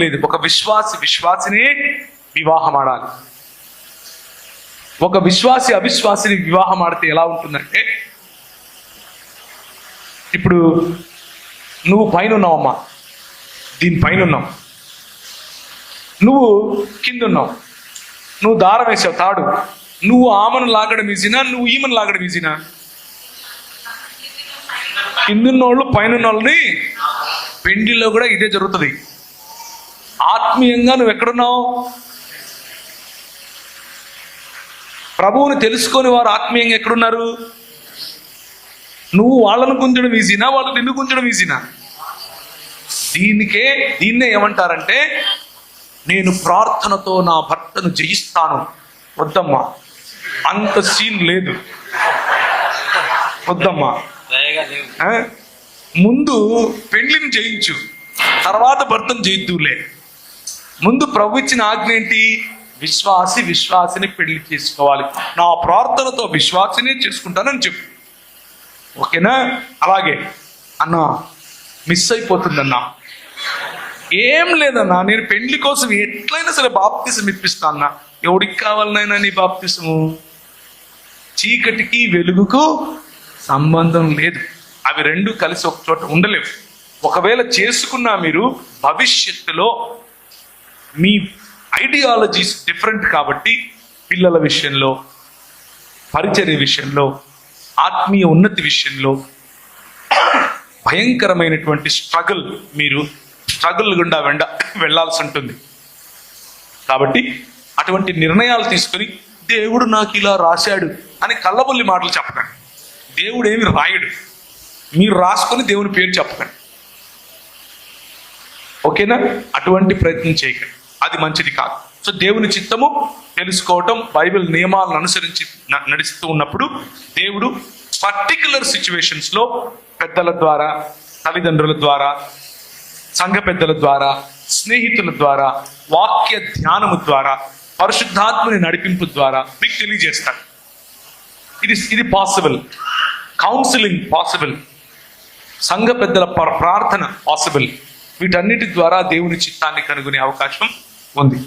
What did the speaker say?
లేదు. ఒక విశ్వాసి విశ్వాసిని వివాహం ఆడాలి. ఒక విశ్వాసి అవిశ్వాసిని వివాహం ఆడితే ఎలా ఉంటుందంటే ఇప్పుడు నువ్వు పైన ఉన్నావమ్మా దీని పైన ఉన్నావు నువ్వు కింద ఉన్నావు నువ్వు దారం వేసావు తాడు. నువ్వు ఆమెను లాగడం ఈజీనా? నువ్వు ఈమెను లాగడం ఈజీనా? కిందున్నోళ్ళు పైన వాళ్ళని పెండిలో కూడా ఇదే జరుగుతుంది. ఆత్మీయంగా నువ్వు ఎక్కడున్నావు? ప్రభువుని తెలుసుకొని వారు ఆత్మీయంగా ఎక్కడున్నారు? నువ్వు వాళ్ళను గుంజడం ఈజీనా? వాళ్ళు నిన్ను గుంజడం ఈజీనా? దీనికే దీన్నే ఏమంటారంటే నేను ప్రార్థనతో నా భర్తను జయిస్తాను. వద్దమ్మా అంత సీన్ లేదు. వద్దమ్మా? ముందు పెళ్ళిని జయించు. తర్వాత భర్తను జయిద్దులే. ముందు ప్రభు ఇచ్చిన ఆజ్ఞ ఏంటి? విశ్వాసి విశ్వాసిని పెళ్ళి చేసుకోవాలి. నా ప్రార్థనతో విశ్వాసినే చేసుకుంటానని చెప్పు. ఓకేనా? అలాగే. అన్నా మిస్ అయిపోతుందన్నా. ఏం లేదన్నా నేను పెళ్ళి కోసం ఎట్లయినా సరే బాప్తిసం ఇప్పిస్తా అన్నా. ఎవడికి కావాలనైనా నీ బాప్తిసము. చీకటికి వెలుగుకు సంబంధం లేదు. అవి రెండు కలిసి ఒక చోట ఉండలేవు. ఒకవేళ చేసుకున్నా మీరు భవిష్యత్తులో మీ ఐడియాలజీస్ డిఫరెంట్ కాబట్టి పిల్లల విషయంలో పరిచర్య విషయంలో ఆత్మీయ ఉన్నతి విషయంలో భయంకరమైనటువంటి స్ట్రగుల్ మీరు స్ట్రగుల్ గుండా వెండ వెళ్ళాల్సి ఉంటుంది. కాబట్టి అటువంటి నిర్ణయాలు తీసుకుని దేవుడు నాకు ఇలా రాశాడు అని కళ్ళబొల్లి మాటలు చెప్పకండి. దేవుడు ఏమి రాయడు. మీరు రాసుకొని దేవుని పేరు చెప్పకండి. ఓకేనా? అటువంటి ప్రయత్నం చేయకండి. అది మంచిది కాదు. సో దేవుని చిత్తము తెలుసుకోవటం బైబిల్ నియమాలను అనుసరించి నడుస్తూ ఉన్నప్పుడు దేవుడు పర్టికులర్ సిచ్యువేషన్స్లో పెద్దల ద్వారా తల్లిదండ్రుల ద్వారా సంఘ పెద్దల ద్వారా స్నేహితుల ద్వారా వాక్య ధ్యానము ద్వారా పరిశుద్ధాత్మని నడిపింపు ద్వారా మీకు తెలియజేస్తాడు ఇది ఇది పాసిబుల్ కౌన్సిలింగ్ పాసిబుల్ సంఘ పెద్దల ప్ర- ప్రార్థన పాసిబుల్ వీటన్నిటి ద్వారా దేవుని చిత్తాన్ని కనుగొనే అవకాశం ఉంది